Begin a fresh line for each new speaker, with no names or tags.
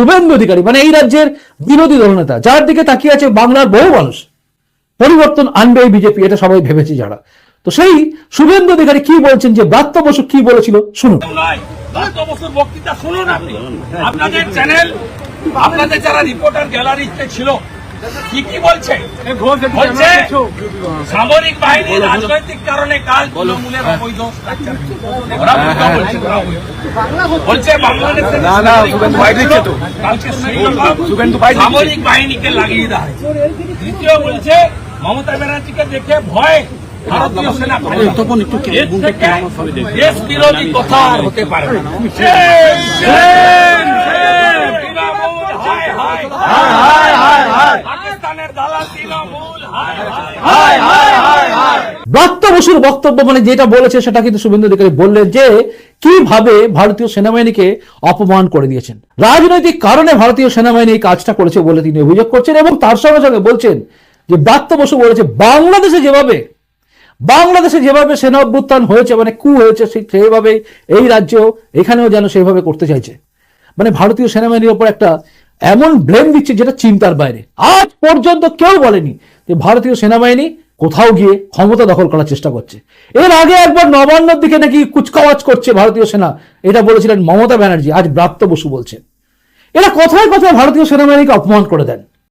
শুভেন্দু অধিকারী মানে এই রাজ্যের বিরোধী দলনেতা যার দিকে তাকিয়ে আছে বাংলার বহু মানুষ, পরিবর্তন আনবে বিজেপি, এটা সবাই ভেবেছে যারা। তো সেই শুভেন্দু অধিকারী কি বলছেন যে ব্রাত্য বসু কি বলেছিল? শুনুন।
বক্তৃতা শুনুন আপনি। আপনাদের চ্যানেল আপনাদের যারা রিপোর্টার গ্যালারিতে ছিল কি কি বলছে। বলছে সামরিক বাহিনী রাজনৈতিক কারণে কাল তৃণমূলের অবৈধ structure। ওরা বলছে, বাংলাদেশের। সামরিক বাহিনীকে লাগিয়ে দেওয়া দ্বিতীয় বলছে মমতা ব্যানার্জিকে দেখে ভয়। ভারতীয় সেনা দেশ বিরোধী কথা আর হতে পারে না। পাকিস্তানের দালাল
বসুর বক্তব্য মানে যেটা বলেছে সেটা কিন্তু শুভেন্দু অধিকারী বললেন যে কীভাবে ভারতীয় সেনাবাহিনীকে অপমান করে দিয়েছেন। রাজনৈতিক কারণে ভারতীয় সেনাবাহিনী এই কাজটা করেছে বলে তিনি অভিযোগ করছেন এবং তার সঙ্গে সঙ্গে বলছেন যে ব্রাত্য বসু বলেছে, বাংলাদেশে যেভাবে বাংলাদেশে যেভাবে সেনা অভ্যুত্থান হয়েছে মানে কু হয়েছে সেইভাবে এই রাজ্য এখানেও যেন সেইভাবে করতে চাইছে। মানে ভারতীয় সেনাবাহিনীর ওপর একটা এমন ব্লেম দিচ্ছে যেটা চিন্তার বাইরে। আজ পর্যন্ত কেউ বলেনি যে ভারতীয় সেনাবাহিনী কোথাও গিয়ে ক্ষমতা দখল করার চেষ্টা করছে। এর আগে একবার নবান্নর দিকে নাকি কুচকাওয়াজ করছে ভারতীয় সেনা, এটা বলেছিলেন মমতা ব্যানার্জি, আজ ব্রাত্য বসু বলছেন। এরা কথায় কথায় ভারতীয় সেনাবাহিনীকে অপমান করে দেন।